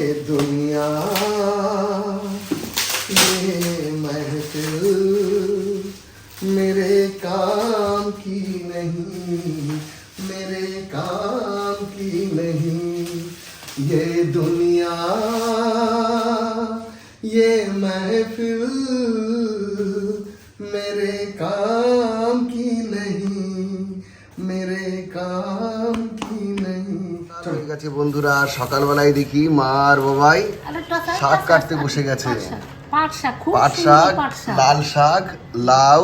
दुनिया সকালবেলায় দেখি মা আর বাবাই শাক কাটতে বসে গেছে। পাট শাক পাট শাক লাল শাক লাউ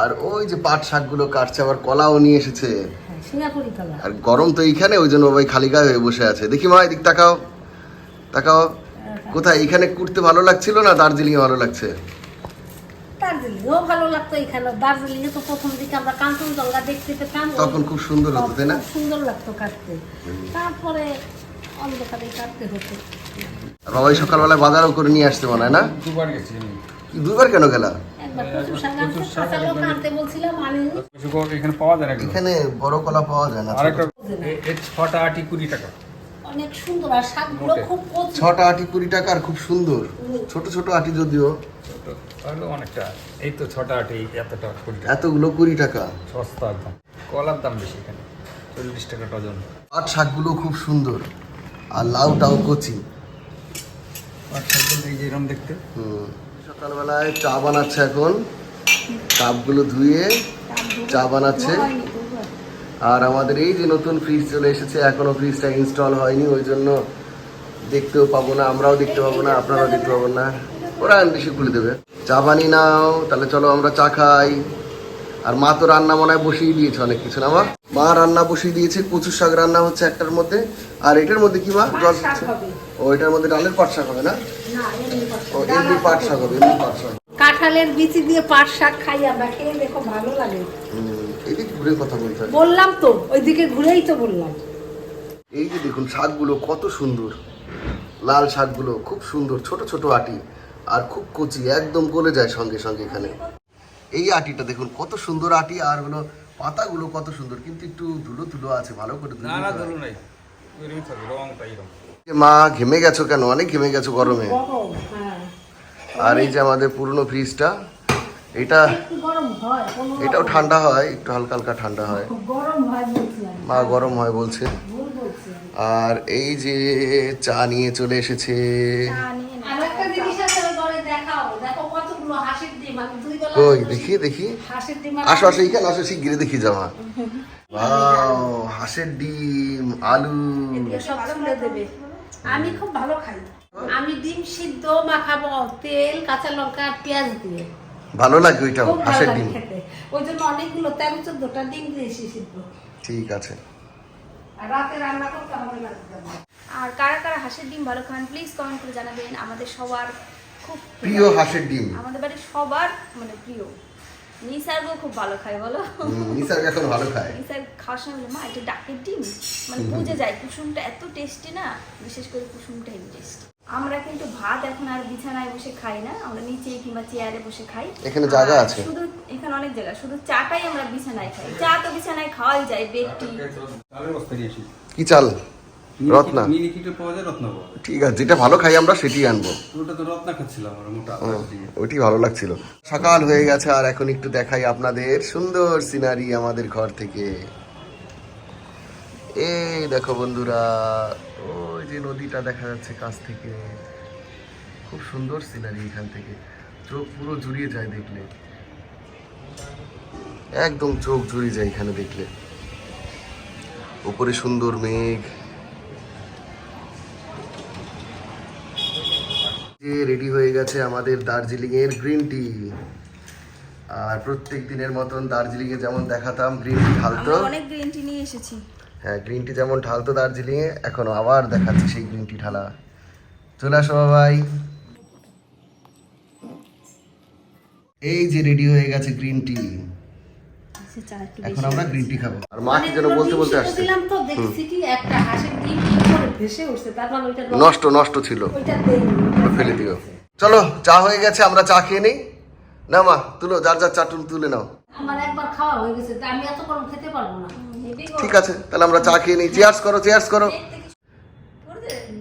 আর ওই যে পাট শাকগুলো কাটছে আবার কলাও নিয়ে এসেছে। হ্যাঁ, আর গরম তো এইখানে ওই জন্য বাবাই খালি গায়ে হয়ে বসে আছে। দেখি মা এদিক তাকাও তাকাও। কোথায় এখানে কুটতে ভালো লাগছিল না দার্জিলিং এ ভালো লাগছে? দার্জিলিংও ভালো লাগতো এখানে দার্জিলিং এ তো প্রথম দিকে আমরা কাঞ্চনজঙ্ঘা দেখতে পেতাম। তখন খুব সুন্দর হতো তাই না? সুন্দর লাগতো কাটতে। তারপরে অন্ধকারে কাটতে হতো বাবাই সকালবেলায় বাজারও করে নিয়ে আসতে মনে হয় না? দুবার গেছি দুইবার কেন গেলা? এখানে পাওয়া যায় না এখানে বড় কলা পাওয়া যায় না আরেকটা ছটা। আটি কুড়ি টাকা। অনেক সুন্দর আর শাকগুলো খুব ছটা আটি কুড়ি টাকা আর খুব সুন্দর। ছোট ছোট আটি যদিও। তাহলে অনেকটা। এই তো ছটা আটি এতটা কুড়ি এতগুলো কুড়ি টাকা। সস্তা একদম কলার দাম বেশি এখানে। চল্লিশ টাকা ডজন। পাট শাকগুলো খুব সুন্দর। আর লাউটাও কচি। এরকম দেখতে। সকালবেলায় চা বানাচ্ছে এখন। কাপগুলো ধুয়ে চা বানাচ্ছে। আর আমাদের এই যে নতুন ফ্রিজ চলে এসেছে এখনও ফ্রিজটা ইনস্টল হয়নি ওই জন্য দেখতেও পাবো না আমরাও দেখতে পাবো না আপনারাও দেখতে পাবো না। ওরা বেশি খুলে দেবে। চা বানি নাও তাহলে চলো আমরা চা খাই। আর মা তো রান্না মনে হয় বসিয়ে দিয়েছে অনেক কিছু না মা? মা রান্না বসিয়ে দিয়েছে কচুর শাক রান্না হচ্ছে একটার মধ্যে। আর এটার মধ্যে কি মা? জল হচ্ছে? ও এটার মধ্যে ডালের পাট শাক হবে না। ও এমনি পাট শাক হবে এমনি পাট শাক কাঁঠালের বিচি দিয়ে পাট শাক খাই আমরা খেয়ে দেখো ভালো লাগে। এদিকে ঘুরে কথা বলতে বললাম তো ওইদিকে ঘুরেই তো বললাম। এই যে দেখুন শাকগুলো কত সুন্দর। লাল শাকগুলো খুব সুন্দর ছোট ছোট আটি আর খুব কচি একদম গলে যায় সঙ্গে সঙ্গে এখানে। এই আটিটা দেখুন কত সুন্দর আটি আর হলো পাতাগুলো কত সুন্দর কিন্তু একটু ধুলো ধুলো আছে ভালো করে ধুলো না না। ধরুন নাই। মা ঘেমে গেছো কেন? অনেক ঘেমে গেছো গরমে। হ্যাঁ। আর এই যে আমাদের পুরনো ফ্রিজটা এটা গরম হয় এটাও ঠান্ডা হয় একটু হালকা হালকা ঠান্ডা হয়। গরম হয় মা গরম হয় বলছে। আর এই যে চা নিয়ে চলে এসেছে আর একটা জিনিস আছে ওই ঘরে দেখাও দেখো কতগুলো হাসির ডিম আমি দুই বেলা কই দেখি দেখি। আসো আসো এইখানে আসো শিগগিরি দেখি জামা ওয়াও হাঁসের ডিম আলু। সব দেবে। আমি খুব ভালো খাই। আমি ডিম সিদ্ধ মাখাবো তেল কাঁচা লঙ্কা পেঁয়াজ দিয়ে। ভালো লাগে ওইটা হাঁসের ডিম। ওই জন্য অনেকগুলো তেরো চোদ্দটা ডিম দিয়েছি সিদ্ধ। ঠিক আছে। আর রাতে রান্না করতে হবে না। আর কারা কারা হাঁসের ডিম ভালো খান প্লিজ কমেন্ট করে জানাবেন। আমাদের সবার খুব প্রিয় হাঁসের ডিম। আমাদের বাড়ির সবার মানে প্রিয়। নিসার্গও খুব ভালো খায় বলো? নিসার্গ এখন ভালো খায়। নিসার্গ খাওয়ার সময় বলে, মা এটা ডাকের ডিম? মানে বুঝে যায় কুসুমটা এত টেস্টি না বিশেষ করে কুসুমটাই টেস্টি আমরা কিন্তু ভাত এখন আর বিছানায় বসে খাই না আমরা নিচে কিংবা চেয়ারে বসে খাই। এখানে জায়গা আছে। শুধু এখানে অনেক জায়গা শুধু চাটাই আমরা বিছানায় খাই। চা তো বিছানায় খাওয়াই যায় বেড টি চালের বস্তা নিয়েছি কি চাল? রত্না। কিটে পাওয়া যায় রত্না পাওয়া যায়। ঠিক আছে যেটা ভালো খাই আমরা সেটি আনব। ওটা তো রত্না খাচ্ছিলাম আমরা মোটা ওইটি ভালো লাগছিল। সকাল হয়ে গেছে আর এখন একটু দেখাই আপনাদের সুন্দর সিনারি আমাদের ঘর থেকে। এই দেখো বন্ধুরা ওই যে নদীটা দেখা যাচ্ছে কাছ থেকে। খুব সুন্দর সিনারি এখান থেকে। চোখ পুরো জুড়িয়ে যায় দেখলে। একদম চোখ জুড়িয়ে যায় এখানে দেখলে। উপরে সুন্দর মেঘ। রেডি হয়ে গেছে আমাদের দার্জিলিং এর গ্রিন টি আর প্রত্যেক দিনের মতন দার্জিলিং এ যেমন দেখাতাম গ্রিন টি ঢালতো। অনেক গ্রিন টি নিয়ে এসেছি। হ্যাঁ গ্রিন টি যেমন ঢালতো দার্জিলিং এ এখনও আবার দেখাচ্ছে সেই গ্রিন টি ঢালা। চলে আসো ভাই এই যে রেডি হয়ে গেছে গ্রিন টি এখন আমরা গ্রিন টি খাব। আর মা কি যেন বলতে বলতে আসছে। দিলাম তো দেখছি কি একটা করে ভেসে উঠছে তার মানে ওইটা নষ্ট নষ্ট ছিল। ফেলে দিও। চলো চা হয়ে গেছে আমরা চা খেয়ে নিই। না মা তুলো যার যার চা তুলে নাও। আমার একবার খাওয়া হয়ে গেছে আমি এত গরম খেতে পারব না। ঠিক আছে তাহলে আমরা চা খেয়ে নিই। চেয়ার্স করো চেয়ার্স করো।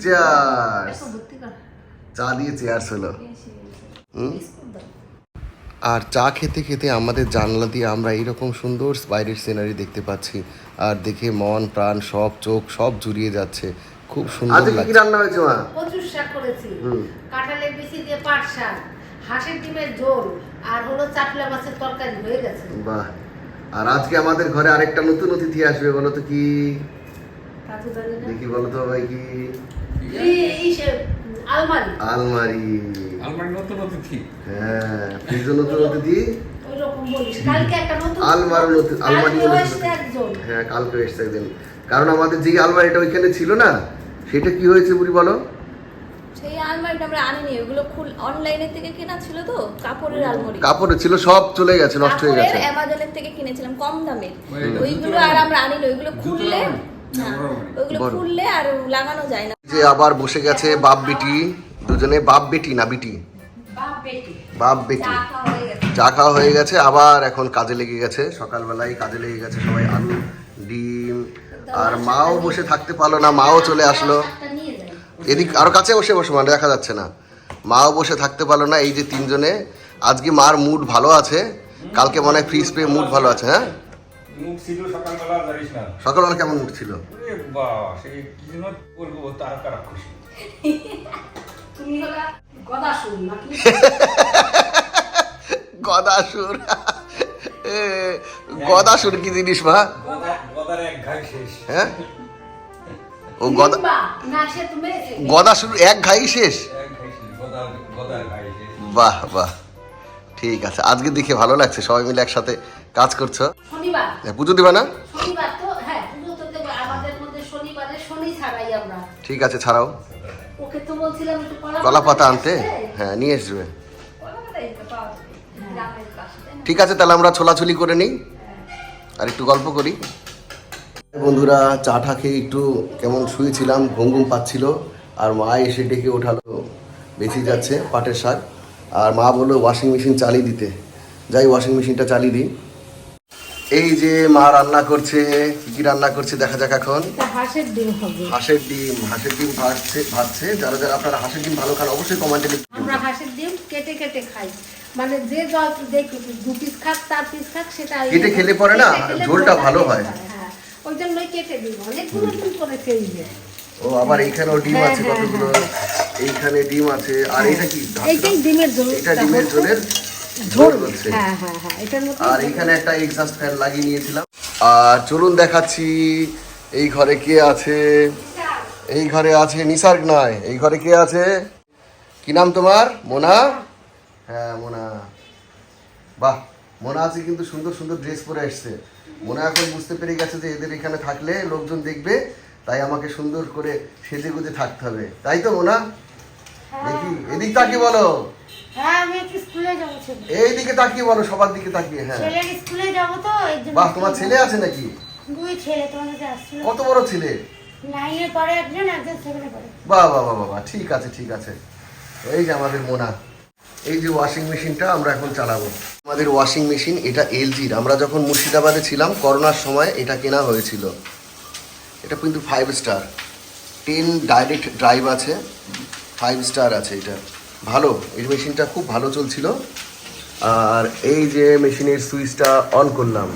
চেয়ার্স চা দিয়ে চেয়ার্স হলো? আর চা খেতে খেতে আমাদের জানলা দিয়ে আমরা এইরকম সুন্দর বাইরের সিনারি দেখতে পাচ্ছি। আর দেখে মন প্রাণ সব চোখ সব জুড়িয়ে যাচ্ছে। খুব সুন্দর আচ্ছা, লাগছে। রান্না হয়েছে মা? কচুর শাক করেছি। কাঁঠালের বিচি দিয়ে পাট শাক হাঁসের ডিমের ঝোল আর হলো চাটলা মাছের তরকারি হয়ে গেছে। বাহ। আর আজকে আমাদের ঘরে আরেকটা নতুন অতিথি আসবে বলো তো কি? তা তো জানি দেখি বলো তো ভাই কি? আলমারি। আলমারি। আলমারি নতুন অতিথি। হ্যাঁ ফ্রিজও নতুন অতিথি। ওই রকম বলিস। কালকে একটা নতুন আলমারও নতুন আলমারি কালকেও নতুন এসছে একজন। হ্যাঁ কালকে এসছে একদিন। কারণ আমাদের যে আলমারিটা ওইখানে ছিল না সেটা কি হয়েছে বুড়ি বলো? সেই আলমারিটা আমরা আনিনি ওগুলো খুল অনলাইনের থেকে কেনা ছিল তো কাপড়ের আলমারি। কাপড়ে ছিল সব চলে গেছে নষ্ট হয়ে গেছে। অ্যামাজনের থেকে কিনেছিলাম কম ওই- ওইগুলো আর আমরা আনিনি ওইগুলো খুললে। ওইগুলো আর লাগানো যায় না। যে আবার বসে গেছে বাপ বেটি দুজনে বাপ বেটি না বিটি? বাপ বেটি। চা খাওয়া হয়ে গেছে আবার এখন কাজে লেগে গেছে সকালবেলায় কাজে লেগে গেছে সবাই আলু ডিম আর মাও বসে থাকতে পারল না মাও চলে আসলো। এদিক আরও কাছে বসে বসে মানে দেখা যাচ্ছে না। মাও বসে থাকতে পারল না এই যে তিনজনে। আজকে মার মুড ভালো আছে কালকে মনে হয় ফ্রিজ পেয়ে মুড ভালো আছে হ্যাঁ? সকালবেলা জানিস না। সকালবেলা কেমন মুড ছিল? গদাসুর গদাসুর কি জিনিস মা? গদা গদার এক ঘাই শেষ। হ্যাঁ? ও গদা তুমি গদাসুর এক ঘাই শেষ? বাহ বাহ। ঠিক আছে আজকে দেখে ভালো লাগছে সবাই মিলে একসাথে কাজ করছ। শনিবার। পুজো দিবা না? শনিবার তো হ্যাঁ পুজো তো দেবো আমাদের মধ্যে শনিবারে শনি ছাড়াই আমরা। ঠিক আছে ছাড়াও। ওকে তো বলছিলাম একটু কলা পাতা আনতে? হ্যাঁ নিয়ে আসবে। না? ঠিক আছে তাহলে আমরা ছোলাছুলি করে নিই। আর একটু গল্প করি। বন্ধুরা চাটা খেয়ে একটু কেমন শুয়েছিলাম ঘুম ঘুম পাচ্ছিল আর মা এসে ডেকে ওঠালো বেঁচে যাচ্ছে পাটের শাক আর মা বলল ওয়াশিং মেশিন চালিয়ে দিতে। যাই ওয়াশিং মেশিনটা চালিয়ে দিই। এই যে মা রান্না করছে কি কি রান্না করছে দেখা যাক এখন। হাঁসের ডিম হবে। হাঁসের ডিম হাঁসের ডিম ভাজছে ভাজছে। যারা যারা আপনারা হাঁসের ডিম ভালো খান অবশ্যই কমেন্টে লিখে আমরা হাঁসের ডিম কেটে কেটে খাই। মানে যে যত দেখ দু পিস খাক চার পিস খাক সেটা কেটে খেলে পরে না, ঝোলটা ঝোলটা ভালো হয়। হ্যাঁ ওই জন্যই কেটে দিই অনেকগুলো ডিম করে ও আবার এইখানেও ডিম হ্যাঁ, আছে হ্যাঁ, কতগুলো? এইখানে ডিম আছে। আর এটা কি? এইটাই ডিমের ঝোল এটা ডিমের ঝোলের ঝোল। ঝোল হচ্ছে। হ্যাঁ হ্যাঁ হ্যাঁ এটার মধ্যে আর এখানে একটা এক্সাস্ট ফ্যান লাগিয়ে নিয়েছিলাম। আর চলুন দেখাচ্ছি এই ঘরে কে আছে? এই ঘরে আছে নিসার্গ নয়। এই ঘরে কে আছে? কি নাম তোমার? মোনা? হ্যাঁ মোনা। বাহ। মোনা আছে কিন্তু সুন্দর সুন্দর ড্রেস পরে আসছে মোনা এখন বুঝতে পেরে গেছে যে এদের এখানে থাকলে লোকজন দেখবে তাই আমাকে সুন্দর করে সেজে গুজে থাকতে হবে। তাই তো মোনা? দেখি এদিক তাকিয়ে বলো। হ্যাঁ আমি একটু স্কুলে যাব ছেলে। এই দিকে তাকিয়ে বলো সবার দিকে তাকিয়ে হ্যাঁ। স্কুলে যাব তো বাহ তোমার ছেলে আছে নাকি? দুই ছেলে তোমার কাছে আসছিল কত বড় ছেলে? নাইনে পড়ে একজন একজন সেভেনে পড়ে। বাহ বাহ বাহ বাহ, বাহ ঠিক আছে ঠিক আছে। এই যে আমাদের মোনা। এই যে ওয়াশিং মেশিনটা আমরা এখন চালাবো। আমাদের ওয়াশিং মেশিন এটা এলজির আমরা যখন মুর্শিদাবাদে ছিলাম, করোনার সময় এটা কেনা হয়েছিল। এটা কিন্তু five star ten direct drive আছে। ফাইভ স্টার আছে এটা। ভালো। এই মেশিনটা খুব ভালো চলছিল। আর এই যে মেশিনের সুইচটা অন করলাম।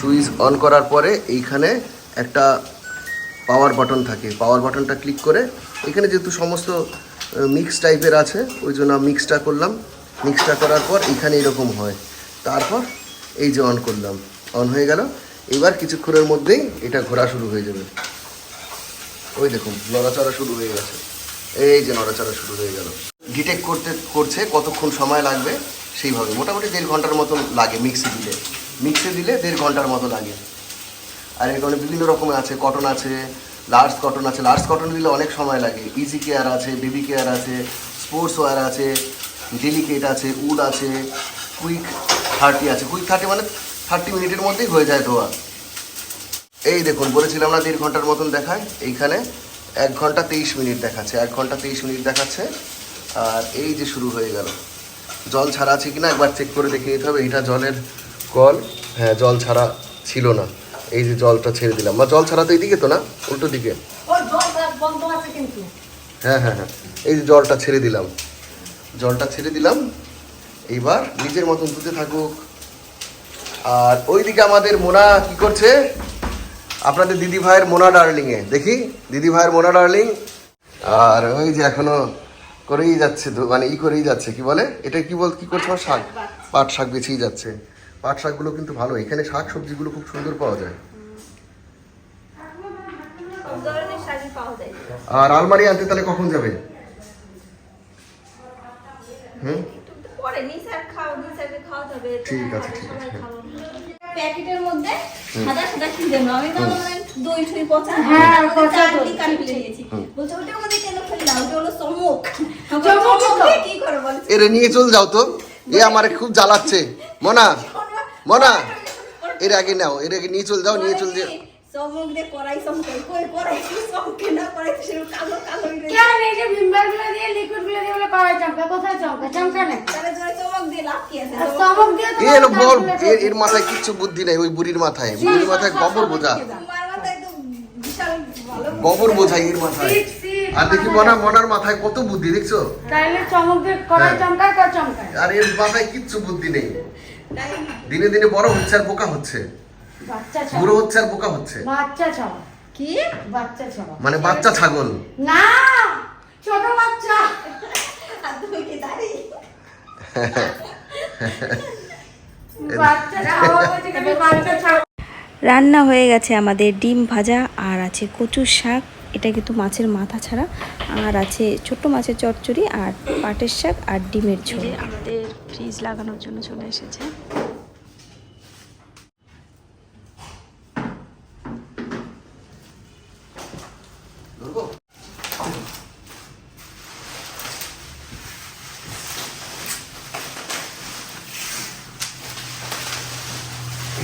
সুইচ অন করার পরে এইখানে একটা পাওয়ার বাটন থাকে। পাওয়ার বাটনটা ক্লিক করে এখানে যেহেতু সমস্ত মিক্স টাইপের আছে, ওই জন্য মিক্সটা করলাম। মিক্সটা করার পর এখানে এরকম হয়। তারপর এই যে অন করলাম। অন হয়ে গেল। এবার কিছুক্ষণের মধ্যেই এটা ঘোরা শুরু হয়ে যাবে। ওই দেখুন, নড়াচড়া শুরু হয়ে গেছে। এই যে নড়াচড়া শুরু হয়ে গেল। ডিটেক্ট করতে, করছে কতক্ষণ সময় লাগবে, সেইভাবে। মোটামুটি দেড় ঘণ্টার মতো লাগে মিক্সি দিলে। মিক্সে দিলে দেড় ঘণ্টার মতো লাগে। আর এখানে বিভিন্ন রকমের আছে কটন আছে লার্জ কটন আছে। লার্জ কটন দিলে অনেক সময় লাগে। ইজি কেয়ার আছে বেবি কেয়ার আছে স্পোর্টস ওয়্যার আছে ডেলিকেট আছে উড আছে কুইক থার্টি আছে। কুইক থার্টি মানে থার্টি মিনিটের মধ্যেই হয়ে যায় ধোয়া। এই দেখুন, বলেছিলাম না দেড় ঘণ্টার মতন দেখায়। এইখানে এক ঘণ্টা তেইশ মিনিট দেখাচ্ছে। এক ঘণ্টা তেইশ মিনিট দেখাচ্ছে। আর এই যে শুরু হয়ে গেল। জল ছাড়া আছে কিনা একবার চেক করে দেখে নিতে হবে। এটা জলের কল। হ্যাঁ জল ছাড়া ছিল না। এই যে জলটা ছেড়ে দিলাম। বা জল ছাড়া তো এইদিকে তো না উল্টো দিকে। হ্যাঁ হ্যাঁ হ্যাঁ। এই যে জলটা ছেড়ে দিলাম। জলটা ছেড়ে দিলাম। এইবার নিজের মতন ধুতে থাকুক। আর ওইদিকে আমাদের মোনা কি করছে? আপনাদের দিদি ভাইয়ের মোনা ডার্লিং এ দেখি দিদি ভাইয়ের মোনা ডার্লিং। আর ওই যে এখনও করেই যাচ্ছে মানে ই করেই যাচ্ছে কি বলে? এটা কি বল কি করছে আমার শাক। পাট শাক বেছেই যাচ্ছে। পাট শাকগুলো কিন্তু ভালো। এখানে শাক সবজিগুলো খুব সুন্দর পাওয়া যায়। আর আলমারি আনতে তাহলে কখন যাবে? হুম? একটু পরে নিসার খাও নিসারকে খাওয়াতে হবে ঠিক আছে, ঠিক আছে। খাব। প্যাকেটের মধ্যে সাদা সাদা কি যেন আমি তো দই ঠই পচা। হ্যাঁ, পচা দই, কাটি ঠিক, ঠিক। দিয়েছি বলছে ওটা আমাদের কেন ফেলি না? ওটা হলো চমক। চমক চমক তো। দিয়ে কি করে বলে? এরে নিয়ে চল যাও তো। এ আমার খুব জ্বালাচ্ছে। মনা মনা এর আগে নাও এর আগে নিয়ে চল যাও নিয়ে চল যে চমক দিয়ে কড়াই চমকে কই কড়াই চমকে না কড়াই সেরকম কালো কালো যায়। কেন এই যে ভিমবারগুলো দিয়ে লিকুইডগুলো দিয়ে বলে কড়াই চমকা কোথায় চমকা? চমকা না তাহলে জোরে চমক দিয়ে লাভ কি আছে? আর চমক দিয়ে এ এলো বল এর এর মাথায় কিচ্ছু বুদ্ধি নাই ওই বুড়ির মাথায়। বুড়ির মাথায় গোবর বোঝা। তোমার মাথায় তো বিশাল ভালো গোবর বোঝাই এর মাথায়। আর দেখি মনা মনার মাথায় কত বুদ্ধি দেখছ? তাইলে চমক দিয়ে কড়াই। চমকায় চমকায়। আর এর মাথায় কিচ্ছু বুদ্ধি নেই। দিনে দিনে বড় হচ্ছে আর বোকা হচ্ছে। বাচ্চা বুড়ো হচ্ছে আর বোকা হচ্ছে। বাচ্চা ছাওয়া কি? বাচ্চা ছাওয়া মানে বাচ্চা ছাগল। না ছোট বাচ্চা। আর তুমি কি দাঁড়িয়ে বাচ্চা ছাওয়া বলছে বাচ্চা ছাওয়া রান্না হয়ে গেছে আমাদের ডিম ভাজা আর আছে কচুর শাক। এটা কিন্তু মাছের মাথা ছাড়া। আর আছে ছোট্ট মাছের চচ্চড়ি আর পাটের শাক আর ডিমের ঝোল। আমাদের ফ্রিজ লাগানোর জন্য চলে এসেছে।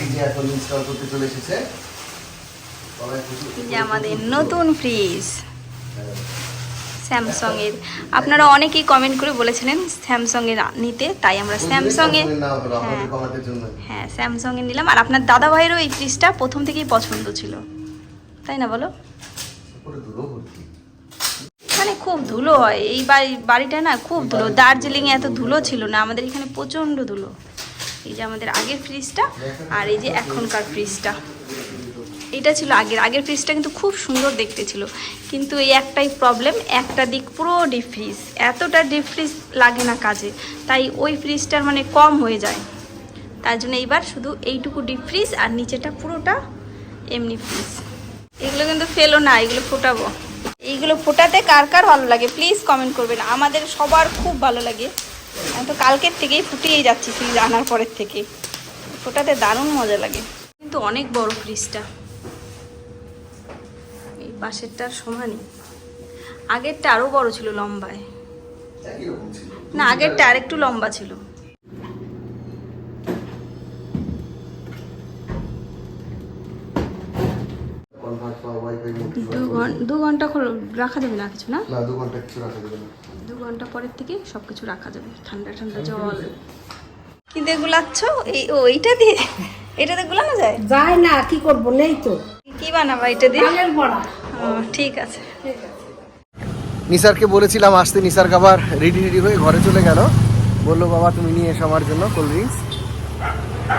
এই যে এখন ইনস্টল করতে চলে এসেছে। যে আমাদের নতুন ফ্রিজ স্যামসং এর আপনারা অনেকেই কমেন্ট করে বলেছিলেন স্যামসং এর নিতে তাই আমরা স্যামসং এর হ্যাঁ। হ্যাঁ স্যামসং এর নিলাম। আর আপনার দাদা ভাইয়েরও এই ফ্রিজটা প্রথম থেকেই পছন্দ ছিল। তাই না বলো? মানে খুব ধুলো হয়। এই বাড়ি বাড়িটা না খুব ধুলো। দার্জিলিংয়ে এত ধুলো ছিল না। আমাদের এখানে প্রচণ্ড ধুলো। এই যে আমাদের আগের ফ্রিজটা আর এই যে এখনকার ফ্রিজটা এটা ছিল আগের। আগের ফ্রিজটা কিন্তু খুব সুন্দর দেখতে ছিল। কিন্তু এই একটাই প্রবলেম একটা দিক পুরো ডিপ ফ্রিজ এতটা ডিপ ফ্রিজ লাগে না কাজে। তাই ওই ফ্রিজটার মানে কম হয়ে যায়। তার জন্য এইবার শুধু এইটুকু ডিপ ফ্রিজ আর নিচেটা পুরোটা এমনি ফ্রিজ এগুলো কিন্তু ফেলো না, এগুলো ফোটাবো। এইগুলো ফোটাতে কার কার ভালো লাগে? প্লিজ কমেন্ট করবেন। আমাদের সবার খুব ভালো লাগে। আমি তো কালকের থেকেই ফুটিয়েই যাচ্ছি ফ্রিজ আনার পরের থেকে। ফোটাতে দারুণ মজা লাগে। কিন্তু অনেক বড় ফ্রিজটা পাশেরটার সমানই। আগেরটা আরও বড় ছিল লম্বায়। একই রকম ছিল না আগেরটা আরেকটু লম্বা ছিল। দু ঘণ্টা রাখা যাবে না কিছু না? না দু ঘণ্টা কিছু রাখা যাবে না। দু ঘণ্টা পরের থেকে সব কিছু রাখা যাবে। ঠান্ডা ঠান্ডা জল। কি দিয়ে গুলাচ্ছ? এই ও এইটা দিয়ে? এটাতে গুলানো যায়? যায় না কি করব? নেই তো। কি বানাবা এটা দিয়ে? ঠিক আছে। নিসারকে বলেছিলাম আসতে, নিসার খাবার রেডি রেডি হয়ে ঘরে চলে গেল। বলল, বাবা, তুমি নিয়ে এসো আমার জন্য কোল্ড ড্রিঙ্কস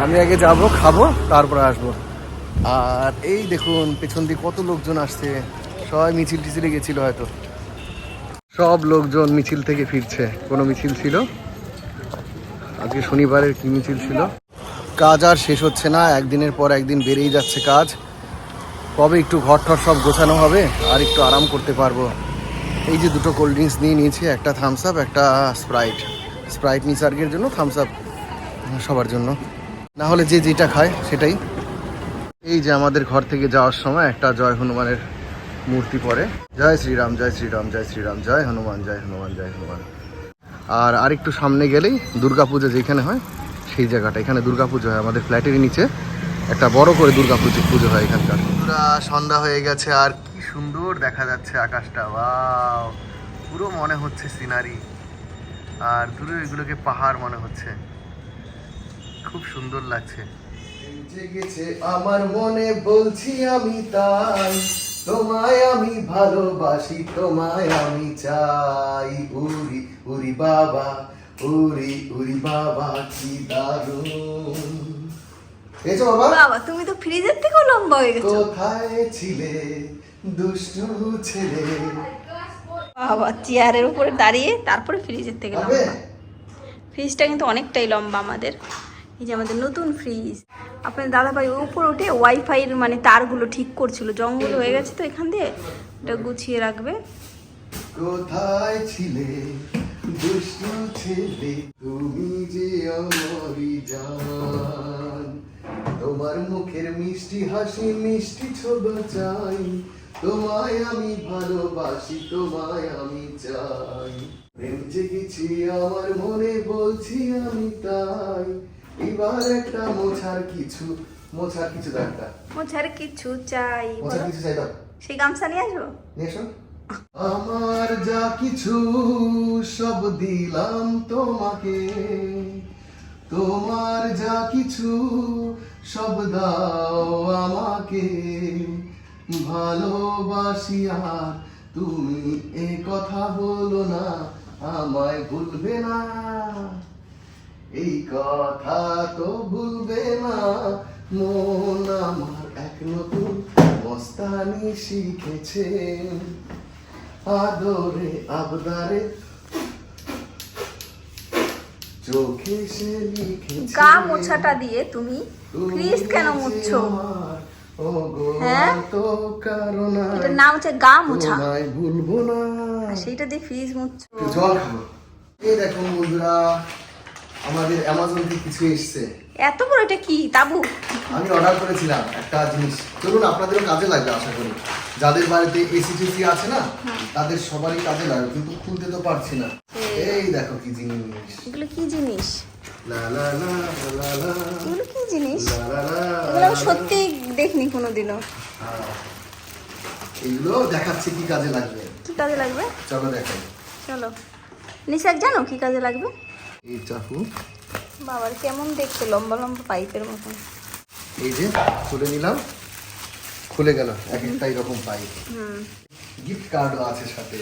আমি আগে যাব, খাব, তারপরে আসব। আর এই দেখুন, পেছন দিয়ে কত লোকজন আসছে। সবাই মিছিল টিছিলে গেছিল হয়তো। সব লোকজন মিছিল থেকে ফিরছে। কোনো মিছিল ছিল? আজকে শনিবারের কি মিছিল ছিল? কাজ আর শেষ হচ্ছে না। একদিনের পর একদিন বেড়েই যাচ্ছে কাজ। কবে একটু ঘর ঠর সব গোছানো হবে আর একটু আরাম করতে পারব। এই যে দুটো কোল্ড ড্রিঙ্কস নিয়ে নিয়েছি, একটা থামস আপ একটা স্প্রাইট স্প্রাইট নিসার্গের জন্য থামস আপ সবার জন্য। না হলে যে যেটা খায় সেটাই। এই যে আমাদের ঘর থেকে যাওয়ার সময় একটা জয় হনুমানের মূর্তি পড়ে। জয় শ্রীরাম জয় শ্রীরাম জয় শ্রীরাম, জয় হনুমান জয় হনুমান জয় হনুমান। আর আরেকটু সামনে গেলেই দুর্গাপুজো যেখানে হয়, সেই জায়গাটা। এখানে দুর্গাপুজো হয় আমাদের ফ্ল্যাটের নিচে। একটা বড় করে দুর্গাপুজো পুজো হয় এখানকার। পুরা সন্ধ্যা হয়ে গেছে আর কি সুন্দর দেখা যাচ্ছে আকাশটা। ওয়াও পুরো মনে হচ্ছে সিনারি। আর দূরে এগুলোকে পাহাড় মনে হচ্ছে। খুব সুন্দর লাগছে। জেগেছে আমার মনে বলছি আমি তাই। তোমায় আমি ভালোবাসি তোমায় আমি চাই। উরি উরি বাবা উরি উরি বাবা কি দারুণ। এসো বাবা। বাবা তুমি তো ফ্রিজের থেকেও লম্বা হয়ে গেছো। কোথায় ছিলে দুষ্টু ছেলে? বাবা চেয়ারের উপরে দাঁড়িয়ে তারপরে ফ্রিজের থেকে লম্বা। ফ্রিজটা কিন্তু অনেকটাই লম্বা আমাদের। এই যে আমাদের নতুন ফ্রিজ। আপনার দাদাভাই উপর উঠে ওয়াইফাইয়ের মানে তারগুলো ঠিক করছিল। জঙ্গল হয়ে গেছে তো এখান দিয়ে। ওটা গুছিয়ে রাখবে। কোথায় ছিলে দুষ্টু ছেলে? তুমি যে আমারই জান তোমার মুখের মিষ্টি হাসি মিষ্টি ছোবা চাই। তোমায় আমি ভালোবাসি তোমায় আমি চাই। প্রেম জেগেছি আমার মনে বলছি আমি তাই। এবার একটা মোছার কিছু মোছার কিছু দরকার মোছার কিছু চাই মোছার কিছু চাই দাও। সেই গামছা নিয়ে আসব? নিয়ে এসো। আমার যা কিছু সব দিলাম তোমাকে। তোমার যা কিছু সব দাও আমাকে। ভালোবাসি আর তুমি এ কথা বলো না, আমায় ভুলবে না। এই কথা তো ভুলবে না, মন আমার এক নতুন মস্তানি শিখেছে। আদরে আবদারে গা মোছাটা দিয়ে তুমি ফ্রিজ কেন যে মুছছো? আমার, ও গো হ্যাঁ? এটার নাম হচ্ছে গা মোছা। ভুলবো না। সেইটা দিয়ে ফ্রিজ মুছছো। জল খাব। এই দেখুন বন্ধুরা আমাদের অ্যামাজন থেকে কিছু এসছে। এত বড় এটা কি? তাবু? আমি অর্ডার করেছিলাম একটা জিনিস। চলুন আপনাদেরও কাজে লাগবে আশা করি। যাদের বাড়িতে এসি টেসি আছে না তাদের সবারই কাজে লাগবে কিন্তু খুলতে তো পারছি না। এই দেখো কি জিনিস। এগুলো কি জিনিস? এগুলো কি জিনিস? এগুলো সত্যি দেখিনি কোনোদিনও। হ্যাঁ। এগুলো দেখাচ্ছে কি কাজে লাগবে। কি কাজে লাগবে? চলো দেখাই। চলো। নিশাক জানো কি কাজে লাগবে? এই চাকু। বাবার কেমন দেখতে লম্বা লম্বা পাইপের মতন। এই যে খুলে নিলাম। খুলে গেল এক একটা এরকম পাইপ। হুম। গিফট কার্ডও আছে সাথে।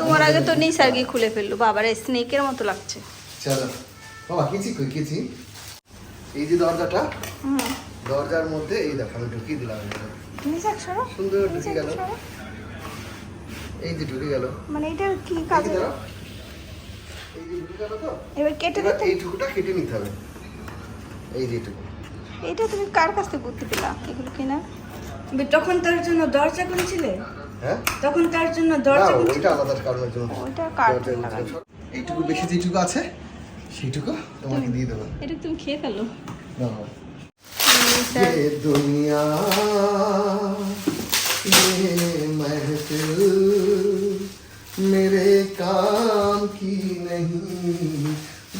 তোমার আগে তো নিসার্গি খুলে ফেলল। বাবার স্নেকের মতো লাগছে। চলো। বাবা কেচি কই? কেচি এই যে দরজাটা হুম। দরজার মধ্যে এই দেখো আমি ঢুকিয়ে দিলাম সুন্দর ঢুকে গেল। এই যে ঢুকে গেল। মানে এটা কি কাজ এই যে ঢুকে গেল তো? এবার কেটে দিতে? এইটুকুটা কেটে নিতে হবে। এই যে এইটুকু এটা তুমি কার কাছ থেকে বুদ্ধি পেলা? এগুলো কিনা? তখন তার জন্য দরজা খুলেছিলে? হ্যাঁ তখন তার জন্য না দরজা ওইটা আলাদা কারণের জন্য ওইটা কার্টুন দরজার লাগানো মধ্যে। এইটুকু বেশি যেটুকু আছে সেইটুকু তোমাকে দিয়ে দেবো এটা তুমি খেয়ে ফেলো নাও। নিসার ये दुनिया ये महफिल मेरे काम की नहीं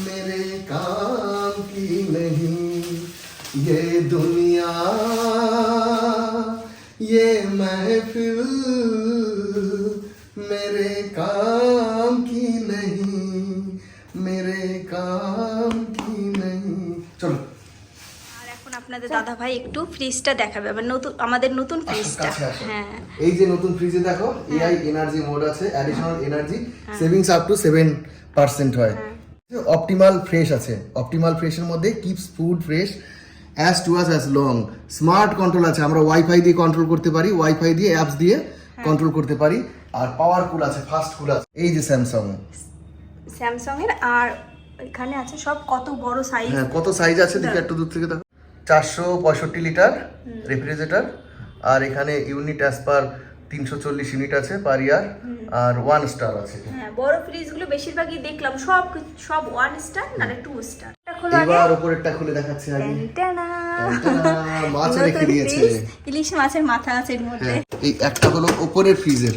मेरे काम की नहीं ये दुनिया ये महफिल मेरे काम की नहीं मेरे काम की नहीं चलो আর এখন আপনাদের দাদা ভাই একটু ফ্রিজটা দেখাবে আবার নতুন আমাদের নতুন ফ্রিজটা কাছে আসো। হ্যাঁ এই যে নতুন ফ্রিজে দেখো এআই এনার্জি মোড আছে additional energy savings up to seven percent হয় অপটিমাল ফ্রেশ আছে অপটিমাল ফ্রেশের মধ্যে keeps food fresh as to us as long smart control আছে আমরা ওয়াইফাই দিয়ে কন্ট্রোল করতে পারি ওয়াইফাই দিয়ে অ্যাপস দিয়ে কন্ট্রোল করতে পারি আর পাওয়ার কুল আছে ফাস্ট কুল আছে। এই যে স্যামসাং স্যামসাং এর আর এখানে আছে সব কত বড় সাইজ হ্যাঁ কত সাইজ আছে দেখি একটু দূর থেকে দেখো। চারশো পঁয়ষট্টি লিটার রেফ্রিজারেটর আর এখানে ইউনিট অ্যাজ পার তিনশো চল্লিশ ইউনিট আছে পার ইয়ার আর ওয়ান স্টার আছে। হ্যাঁ বড় ফ্রিজগুলো বেশিরভাগই দেখলাম সব সব ওয়ান স্টার নাহলে টু স্টার এটা খোলো আগে। এবার ওপরেরটা খুলে দেখাচ্ছি আগে। মাছ রেখে দিয়েছে ইলিশ মাছের মাথা আছে এর মধ্যে। হ্যাঁ এই একটা হলো ওপরের ফ্রিজের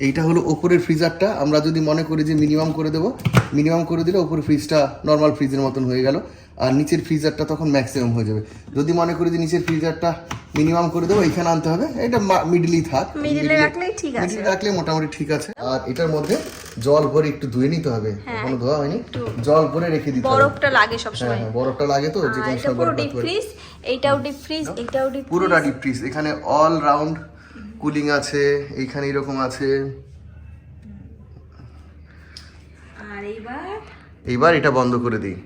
এইটা হলো ওপরের ফ্রিজারটা আমরা যদি মনে করি যে মিনিমাম করে দেবো মিনিমাম করে দিলে ওপরের ফ্রিজটা নর্মাল ফ্রিজের মতন হয়ে গেল। আর নিচের ফ্রিজারটা তখন ম্যাক্সিমাম হয়ে যাবে। যদি মনে করি যে নিচের ফ্রিজারটা মিনিমাম করে দেবো এখানে আনতে হবে। এটা মিডলি থাক। মিডিলে রাখলেই ঠিক আছে। মিডিলে রাখলে মোটামুটি ঠিক আছে। আর এটার মধ্যে জল ভরে একটু ধুয়ে নিতে হবে। এখনও ধোয়া হয়নি। জল ভরে রেখে দিতে হবে। বরফটা লাগে হ্যাঁ সবসময়। হ্যাঁ বরফটা লাগে তো যে কোনো সময় বরফ এইটাও ডিপ ফ্রিজ এটাও ডিপ পুরোটা ডিপ ফ্রিজ এখানে অল রাউন্ড কুলিং আছে এইখানে এরকম আছে। আর এইবার? এইবার এটা বন্ধ করে দিই।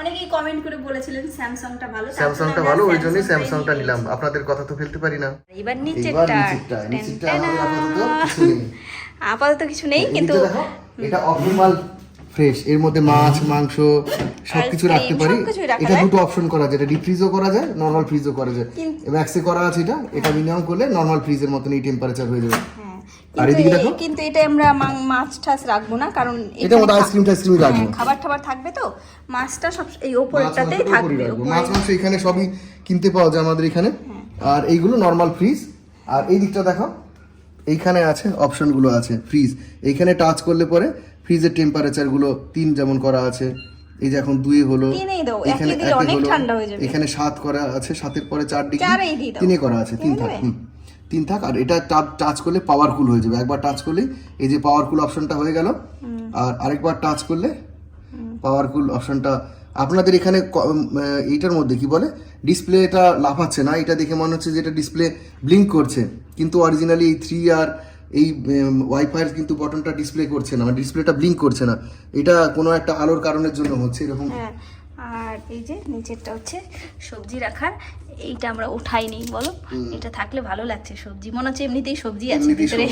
অনেকেই কমেন্ট করে বলেছিলেন স্যামসাংটা ভালো স্যামসাংটা ভালো ওই জন্যই স্যামসাংটা নিলাম। আপনাদের কথা তো ফেলতে পারি না। এবার নিচেরটা। নিচেরটা আপাতত কিছু নেই। আপাতত কিছু নেই কিন্তু এটা অপটিমাল ফ্রেশ এর মধ্যে মাছ মাংস সবকিছু রাখতে পারি। এটা দুটো অপশন করা যায়। এটা ডিপ ফ্রিজও করা যায় নর্মাল ফ্রিজও করা যায়। ম্যাক্সে করা আছে এটা এটা মিনিমাম করলে নর্মাল ফ্রিজের মতন এই টেম্পারেচার হয়ে যাবে। হ্যাঁ আর এদিকে দেখো। কিন্তু এটা আমরা মাছ টাছ রাখব না কারণ এটার মধ্যে আইসক্রিম টাইসক্রিম রাখব হ্যাঁ, খাবার টাবার থাকবে তো। মাছটা সব এই মাছ ওপরটাতেই থাকবে রাখব। মাছ মাংস এখানে সবই কিনতে পাওয়া যায় আমাদের এখানে। হ্যাঁ। আর এইগুলো নর্মাল ফ্রিজ আর এই দিকটা দেখো এইখানে আছে অপশনগুলো আছে ফ্রিজ এইখানে টাচ করলে পরে ফ্রিজের টেম্পারেচারগুলো তিন যেমন করা আছে। এই যে এখন দুই হলো। এখানে অনেক হলো। ঠান্ডা হয়ে যাবে। এখানে সাত করা আছে সাতের পরে চার ডিগ্রি। তিনে করা আছে তিন থাক হুম। তিন থাক আর এটা টাচ করলে পাওয়ারফুল হয়ে যাবে। একবার টাচ করলে এই যে পাওয়ারফুল অপশনটা হয়ে গেল। আর আরেকবার টাচ করলে পাওয়ারফুল অপশনটা আপনাদের এখানে এইটার মধ্যে কি বলে? ডিসপ্লেটা লাফাচ্ছে না। এটা দেখে মনে হচ্ছে যে এটা ডিসপ্লে ব্লিঙ্ক করছে। কিন্তু অরিজিনালি এই থ্রি আর এই ওয়াইফাইয়ের কিন্তু বটনটা ডিসপ্লে করছে না মানে ডিসপ্লেটা ব্লিঙ্ক করছে না। এটা কোনো একটা আলোর কারণের জন্য হচ্ছে এরকম। হ্যাঁ আর এই যে নিচেরটা হচ্ছে সবজি রাখার এইটা আমরা উঠাইনি বলো। এটা থাকলে ভালো লাগছে সবজি মনে হচ্ছে এমনিতেই সবজি আছে ভিতরে।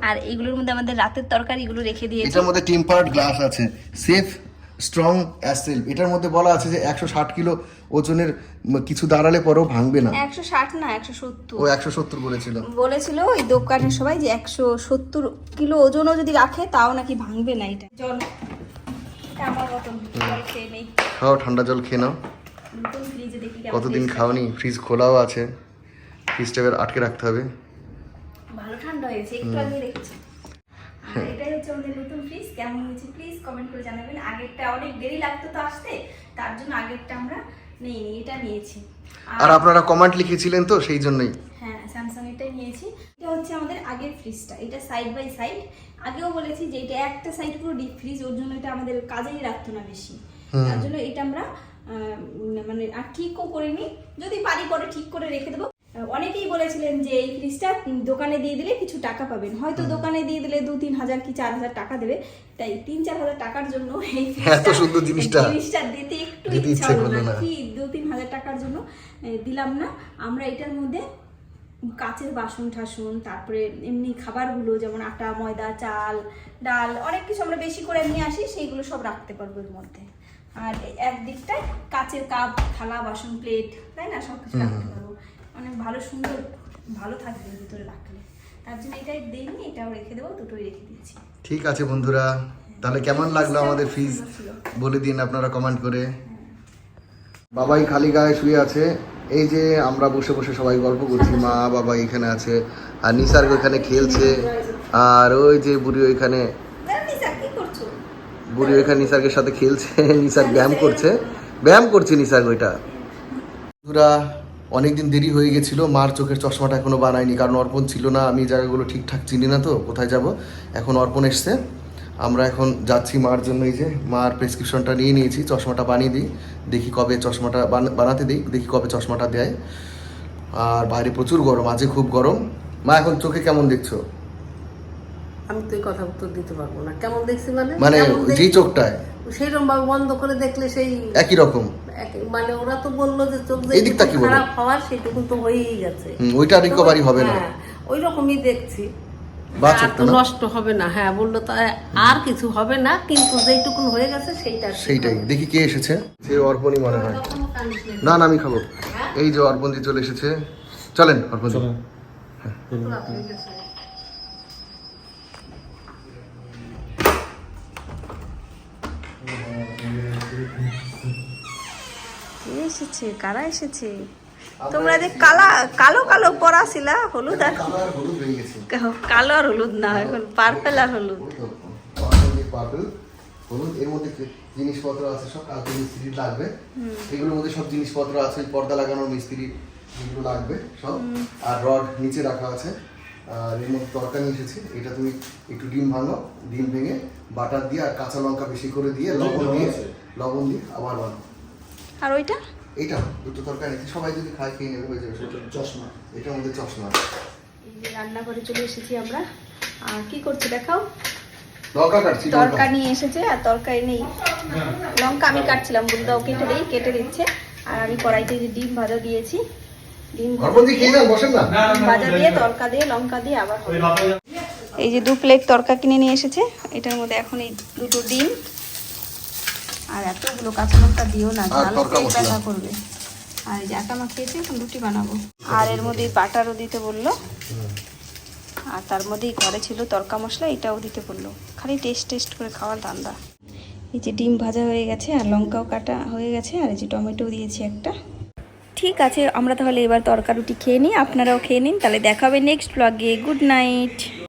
আর- এগুলোর মধ্যে আমাদের রাতের তরকারি এগুলো রেখে দিয়েছি। এটার মধ্যে টেম্পার্ড গ্লাস আছে সেফ স্ট্রং অ্যাসেল এটার মধ্যে বলা আছে যে একশো ষাট কিলো ওজনের কিছু দাঁড়ালে পরেও ভাঙবে না। একশো ষাট না একশো সত্তর। ও একশো সত্তর বলেছিল। বলেছিল ওই দোকানের সবাই যে একশো সত্তর কিলো ওজনও যদি রাখে তাও নাকি ভাঙবে না এটা। জল আমার মতন খেয়ে নেই। খাও ঠান্ডা জল খেয়ে নাও। কতদিন খাওনি? ফ্রিজ খোলাও আছে। ফ্রিজটা এবার আটকে রাখতে হবে। ভালো ঠান্ডা হয়েছে একটু আগে আর এটাই হচ্ছে আমাদের নতুন ফ্রিজ কেমন হয়েছে প্লিজ কমেন্ট করে জানাবেন। আগেরটা অনেক দেরি লাগতো তো আসতে তার জন্য আগেরটা আমরা নেইনি এটা নিয়েছি। আর আপনারা কমেন্ট লিখেছিলেন তো সেই জন্যই। হ্যাঁ স্যামসাং এটাই নিয়েছি। এটা হচ্ছে আমাদের আগের ফ্রিজটা এটা সাইড বাই সাইড আগেও বলেছি যে এটা একটা সাইড পুরো ডিপ ফ্রিজ ওর জন্য এটা আমাদের কাজেই রাখতো না বেশি। তার জন্য এটা আমরা মানে আর ঠিকও করিনি। যদি পারি পরে ঠিক করে রেখে দেবো। অনেকেই বলেছিলেন যে এই ফ্রিজটা দোকানে দিয়ে দিলে কিছু টাকা পাবেন। হয়তো দোকানে দিয়ে দিলে দু তিন হাজার কি চার হাজার টাকা দেবে। তাই তিন চার হাজার টাকার জন্য এই এত সুন্দর জিনিসটা জিনিসটা দিতে একটু ইচ্ছা হলো না। কি দু তিন হাজার টাকার জন্য দিলাম না। আমরা এটার মধ্যে কাচের বাসন টাসন তারপরে এমনি খাবারগুলো যেমন আটা ময়দা চাল ডাল অনেক কিছু আমরা বেশি করে নিয়ে আসি সেইগুলো সব রাখতে পারব এর মধ্যে। আর একদিকটায় কাচের কাপ থালা বাসন প্লেট তাই না? সব কিছু রাখতে পারব। অনেক ভালো সুন্দর ভালো থাকবে ভিতরে রাখলে। তার জন্য এটাই দিইনি এটাও রেখে দেবো দুটোই রেখে দিয়েছি। ঠিক আছে বন্ধুরা তাহলে কেমন লাগল আমাদের ফ্রিজ বলে দিন আপনারা কমেন্ট করে। বাবাই খালি গায়ে শুয়ে আছে। এই যে আমরা বসে বসে সবাই গল্প করছি মা বাবা এখানে আছে আর নিসার্গ এখানে খেলছে আর ওই যে বুড়ি ওইখানে বুড়ি ওইখানে নিসার্গের সাথে খেলছে নিসার ব্যায়াম করছে। ব্যায়াম করছে নিসার্গ ওইটা। বন্ধুরা অনেকদিন দেরি হয়ে গেছিল মার চোখের চশমাটা এখনও বানায়নি কারণ অর্পণ ছিল না আমি জায়গাগুলো ঠিকঠাক চিনি না তো কোথায় যাব? এখন অর্পণ এসছে আমরা এখন যাচ্ছি মার জন্য এই যে মার প্রেসক্রিপশনটা নিয়ে নিয়েছি চশমাটা বানিয়ে দিই দেখি কবে চশমাটা বান- বানাতে দিই দেখি কবে চশমাটা দেয়। আর বাইরে প্রচুর গরম আজকে খুব গরম। মা এখন চোখে কেমন দেখছ? আমি তো এই কথা উত্তর দিতে পারব না। কেমন দেখছি মানে? মানে? যেই চোখটায়। সেইরকম ভাবে বন্ধ করে দেখলে সেই একই রকম। এক- মানে ওরা তো বলল যে চোখ যে কি খারাপ হওয়ার সেটুকু তো হয়েই গেছে। ওইটা রিকভারি হবে না। হ্যাঁ, ওই রকমই দেখছি। আর তো নষ্ট হবে না। হ্যাঁ বলল তো আর কিছু হবে না কিন্তু যেইটুকুন হয়ে গেছে সেইটা সেইটাই। দেখি কে এসেছে। সে অর্পণই মনে হয়। না। না না আমি খাব। এই যে অর্পণজি চলে এসেছে। চলেন অর্পণজি। এসেছে কারা এসেছে? তোমরা যে কালা কালো কালো পরা ছিলা হলুদ আর কালো আর হলুদ হয়ে গেছে। কালো আর হলুদ না এখন পার্পেল আর হলুদ। এর মধ্যে জিনিসপত্র আছে সব? কালকে মিস্ত্রি লাগবে। এগুলোর মধ্যে সব জিনিসপত্র আছে পর্দা লাগানোর মিস্ত্রি যেগুলো লাগবে সব। আর রড নিচে রাখা আছে। আর এর মধ্যে তরকারি এসেছে। এটা তুমি একটু ডিম ভাঙো ডিম ভেঙে বাটার দিয়ে আর কাঁচা লঙ্কা বেশি করে দিয়ে লবণ দিয়ে লবণ দিয়ে আবার বানো আর ওইটা? এইটা দুটো তরকারি সবাই যদি খায় খেয়ে নেবে হয়ে যাবে চশমা। এটা আমাদের চশমা। এই যে রান্নাঘরে চলে এসেছি আমরা। আর কি করছে দেখাও? লঙ্কা কাটছি লঙ্কা। তরকা নিয়ে এসেছে আর তরকারি নেই। লঙ্কা আমি কাটছিলাম বলে দাও কেটে দেই কেটে দিচ্ছে। আর আমি কড়াইতে যে ডিম ভাজা দিয়েছি ডিম ভাজা দিয়ে তরকা দিয়ে লঙ্কা দিয়ে আবার এই যে দু প্লেট তরকা কিনে নিয়ে এসেছে এটার মধ্যে এখন এই দুটো ডিম। আর এতগুলো কাঁচা লঙ্কা দিও না ঝাল তরকা ব্যথা করবে। আর এই যে আটা মাখিয়েছি এখন রুটি বানাবো। আর এর মধ্যে বাটারও দিতে বলল। আর তার মধ্যেই ঘরে ছিল তরকা মশলা এটাও দিতে বলল। খালি টেস্ট টেস্ট করে খাওয়ার ধান্দা। এই যে ডিম ভাজা হয়ে গেছে আর লঙ্কাও কাটা হয়ে গেছে আর এই যে টমেটো দিয়েছি একটা। ঠিক আছে আমরা তাহলে এবার তরকা রুটি খেয়ে নিই। আপনারাও খেয়ে নিন তাহলে দেখাবে নেক্সট ব্লগে গুড নাইট